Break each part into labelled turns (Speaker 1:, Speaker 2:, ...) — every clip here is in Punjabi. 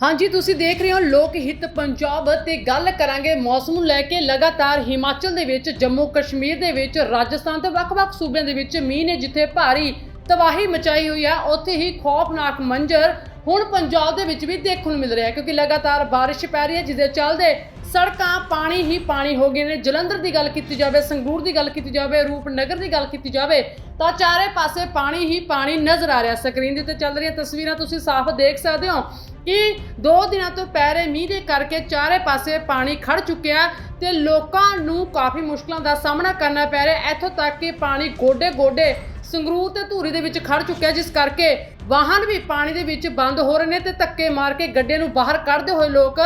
Speaker 1: ਹਾਂਜੀ, ਤੁਸੀਂ ਦੇਖ ਰਹੇ ਹੋ ਲੋਕ ਹਿੱਤ ਪੰਜਾਬ ਤੇ ਗੱਲ ਕਰਾਂਗੇ ਮੌਸਮ ਨੂੰ ਲੈ ਕੇ। ਲਗਾਤਾਰ ਹਿਮਾਚਲ ਦੇ ਵਿੱਚ, ਜੰਮੂ ਕਸ਼ਮੀਰ ਦੇ ਵਿੱਚ, ਰਾਜਸਥਾਨ ਤੇ ਵੱਖ-ਵੱਖ ਸੂਬਿਆਂ ਦੇ ਵਿੱਚ ਮੀਂਹ ਨੇ ਜਿੱਥੇ ਭਾਰੀ ਤਬਾਹੀ ਮਚਾਈ ਹੋਈ ਆ, ਉੱਥੇ ਹੀ ਖੌਫਨਾਕ ਮੰਜ਼ਰ ਹੁਣ ਪੰਜਾਬ ਦੇ ਵਿੱਚ ਵੀ ਦੇਖਣ ਨੂੰ ਮਿਲ ਰਿਹਾ ਕਿਉਂਕਿ ਲਗਾਤਾਰ ਬਾਰਿਸ਼ ਪੈ ਰਹੀ ਹੈ ਜਿਹਦੇ ਚੱਲਦੇ ਸੜਕਾਂ, ਪਾਣੀ ਹੀ ਪਾਣੀ ਹੋ ਗਈਆਂ ਨੇ। ਜਲੰਧਰ ਦੀ ਗੱਲ ਕੀਤੀ ਜਾਵੇ, ਸੰਗਰੂਰ ਦੀ ਗੱਲ ਕੀਤੀ ਜਾਵੇ, ਰੂਪਨਗਰ ਦੀ ਗੱਲ ਕੀਤੀ ਜਾਵੇ, ਤਾਂ ਚਾਰੇ ਪਾਸੇ ਪਾਣੀ ਹੀ ਪਾਣੀ ਨਜ਼ਰ ਆ ਰਿਹਾ। ਸਕਰੀਨ ਦੇ ਉੱਤੇ ਚੱਲ ਰਹੀਆਂ ਤਸਵੀਰਾਂ ਤੁਸੀਂ ਸਾਫ਼ ਦੇਖ ਸਕਦੇ ਹੋ ਕਿ ਦੋ ਦਿਨਾਂ ਤੋਂ ਪੈ ਰਹੇ ਮੀਂਹ ਦੇ ਕਰਕੇ ਚਾਰੇ ਪਾਸੇ ਪਾਣੀ ਖੜ ਚੁੱਕਿਆ ਤੇ ਲੋਕਾਂ ਨੂੰ ਕਾਫੀ ਮੁਸ਼ਕਲਾਂ ਦਾ ਸਾਹਮਣਾ ਕਰਨਾ ਪੈ ਰਿਹਾ ਇੱਥੋਂ ਤੱਕ ਕਿ ਪਾਣੀ ਗੋਡੇ-ਗੋਡੇ ਸੰਗਰੂਰ ਤੇ ਧੂਰੀ ਦੇ ਵਿੱਚ ਖੜ ਚੁੱਕਿਆ ਜਿਸ ਕਰਕੇ ਵਾਹਨ ਵੀ ਪਾਣੀ ਦੇ ਵਿੱਚ ਬੰਦ ਹੋ ਰਹੇ ਨੇ ਤੇ ਧੱਕੇ ਮਾਰ ਕੇ ਗੱਡੇ ਨੂੰ ਬਾਹਰ ਕੱਢਦੇ ਹੋਏ ਲੋਕ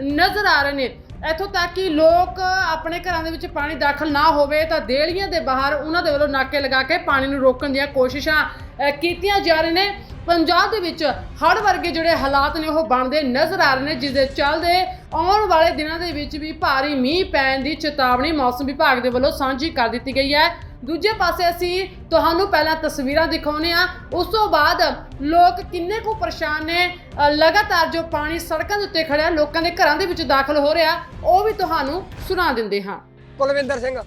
Speaker 1: ਨਜ਼ਰ ਆ ਰਹੇ ਨੇ। ਇੱਥੋਂ ਤੱਕ ਕਿ ਲੋਕ ਆਪਣੇ ਘਰਾਂ ਦੇ ਵਿੱਚ ਪਾਣੀ ਦਾਖਲ ਨਾ ਹੋਵੇ ਤਾਂ ਦੇਲੀਆਂ ਦੇ ਬਾਹਰ ਉਹਨਾਂ ਦੇ ਵੱਲੋਂ ਨਾਕੇ ਲਗਾ ਕੇ ਪਾਣੀ ਨੂੰ ਰੋਕਣ ਦੀਆਂ ਕੋਸ਼ਿਸ਼ਾਂ ਅ, ਕੀਤੀਆਂ ਜਾ ਰਹੀਆਂ ਨੇ। ਪੰਜਾਬ ਦੇ ਵਿੱਚ ਹੜ੍ਹ ਵਰਗੇ ਜਿਹੜੇ ਹਾਲਾਤ ਨੇ ਉਹ ਬਣਦੇ ਨਜ਼ਰ ਆ ਰਹੇ ਨੇ ਜਿਸ ਦੇ ਚੱਲਦੇ ਆਉਣ ਵਾਲੇ ਦਿਨਾਂ ਦੇ ਵਿੱਚ ਵੀ ਭਾਰੀ ਮੀਂਹ ਪੈਣ ਦੀ ਚੇਤਾਵਨੀ ਮੌਸਮ ਵਿਭਾਗ ਦੇ ਵੱਲੋਂ ਸਾਂਝੀ ਕਰ ਦਿੱਤੀ ਗਈ ਹੈ। ਦੂਜੇ ਪਾਸੇ ਅਸੀਂ ਤੁਹਾਨੂੰ ਪਹਿਲਾਂ ਤਸਵੀਰਾਂ ਦਿਖਾਉਨੇ ਆ ਉਸ ਤੋਂ ਬਾਅਦ ਲੋਕ ਕਿੰਨੇ ਕੁ ਪਰੇਸ਼ਾਨ ਨੇ। ਲਗਾਤਾਰ ਜੋ ਪਾਣੀ ਸੜਕਾਂ ਦੇ ਉੱਤੇ ਖੜਿਆ, ਲੋਕਾਂ ਦੇ ਘਰਾਂ ਦੇ ਵਿੱਚ ਦਾਖਲ ਹੋ ਰਿਹਾ, ਉਹ ਵੀ ਤੁਹਾਨੂੰ ਸੁਣਾ ਦਿੰਦੇ ਹਾਂ।
Speaker 2: ਕੁਲਵਿੰਦਰ ਸਿੰਘ,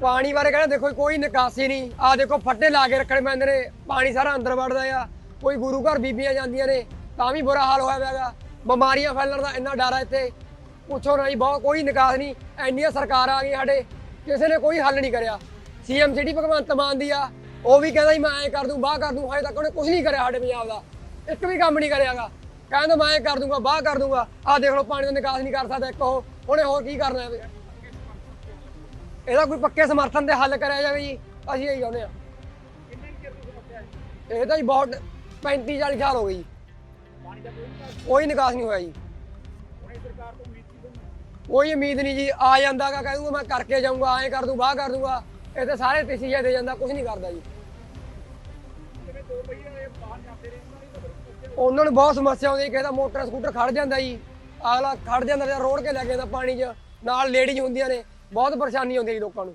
Speaker 2: ਪਾਣੀ ਬਾਰੇ ਕਹਿੰਦਾ, ਦੇਖੋ ਕੋਈ ਨਿਕਾਸੀ ਨਹੀਂ। ਆ ਦੇਖੋ, ਫੱਟੇ ਲਾ ਕੇ ਰੱਖਣੇ ਪੈਂਦੇ ਨੇ। ਪਾਣੀ ਸਾਰਾ ਅੰਦਰ ਵੜਦਾ ਆ। ਕੋਈ ਗੁਰੂ ਘਰ ਬੀਬੀਆਂ ਜਾਂਦੀਆਂ ਨੇ, ਤਾਂ ਵੀ ਬੁਰਾ ਹਾਲ ਹੋਇਆ ਪਿਆਗਾ ਬਿਮਾਰੀਆਂ ਫੈਲਣ ਦਾ ਇੰਨਾ ਡਰ ਆ ਇੱਥੇ। ਪੁੱਛੋ ਨਾ ਜੀ, ਬਹੁਤ, ਕੋਈ ਨਿਕਾਸ ਨਹੀਂ। ਐਨੀਆਂ ਸਰਕਾਰਾਂ ਆ ਗਈਆਂ ਸਾਡੇ। ਕਿਸੇ ਨੇ ਕੋਈ ਹੱਲ ਨਹੀਂ ਕਰਿਆ। ਸੀਐਮ ਜਿਹੜੀ ਭਗਵੰਤ ਮਾਨ ਦੀ ਆ, ਉਹ ਵੀ ਕਹਿੰਦਾ ਸੀ, ਮੈਂ ਐਂ ਕਰ ਦੂੰ, ਬਾਹ ਕਰ ਦੂੰ। ਹਜੇ ਤੱਕ ਉਹਨੇ ਕੁਝ ਨਹੀਂ ਕਰਿਆ ਸਾਡੇ ਪੰਜਾਬ ਦਾ। ਇੱਕ ਵੀ ਕੰਮ ਨਹੀਂ ਕਰਿਆਗਾ। ਕਹਿੰਦਾ ਮੈਂ ਐਂ ਕਰ ਦੂੰਗਾ, ਬਾਹ ਕਰ ਦੂੰਗਾ। ਆਹ ਦੇਖ ਲਓ, ਪਾਣੀ ਦਾ ਨਿਕਾਸ ਨਹੀਂ ਕਰ ਸਕਦਾ ਇੱਕ ਉਹ। ਉਹਨੇ ਹੋਰ ਕੀ ਕਰਨਾ ਇਹਦਾ? ਕੋਈ ਪੱਕੇ ਸਮਰਥਨ ਦੇ ਹੱਲ ਕਰਿਆ ਜਾਵੇ ਜੀ, ਅਸੀਂ ਇਹੀ ਚਾਹੁੰਦੇ ਆ ਇਹ ਤਾਂ ਜੀ ਬਹੁਤ 35 40 ਸਾਲ ਹੋ ਗਏ ਜੀ। ਕੋਈ ਨਿਕਾਸ ਨਹੀਂ ਹੋਇਆ ਜੀ। ਕੋਈ ਉਮੀਦ ਨਹੀਂ ਜੀ, ਆ ਜਾਂਦਾਗਾ ਕਹਿ ਦੂੰਗਾ ਮੈਂ ਕਰਕੇ ਜਾਊਂਗਾ, ਐਂ ਕਰ ਦੂੰ, ਬਾਹ ਕਰ ਦੂੰਗਾ। ਇਹ ਤਾਂ ਸਾਰੇ ਤਸੀਹੇ ਦੇ ਜਾਂਦਾ ਕੁਝ ਨਹੀਂ ਕਰਦਾ ਜੀ। ਉਹਨਾਂ ਨੂੰ ਬਹੁਤ ਸਮੱਸਿਆ ਆਉਂਦੀ, ਕਿਸੇ ਦਾ ਮੋਟਰ ਸਕੂਟਰ ਖੜ ਜਾਂਦਾ ਜੀ। ਅਗਲਾ ਖੜ ਜਾਂਦਾ ਜਾਂ ਰੋੜ ਕੇ ਲੈ ਕੇ ਜਾਂਦਾ ਪਾਣੀ 'ਚ। ਨਾਲ ਲੇਡੀਜ਼ ਹੁੰਦੀਆਂ ਨੇ, ਬਹੁਤ ਪਰੇਸ਼ਾਨੀ ਆਉਂਦੀ ਹੈ ਜੀ ਲੋਕਾਂ ਨੂੰ।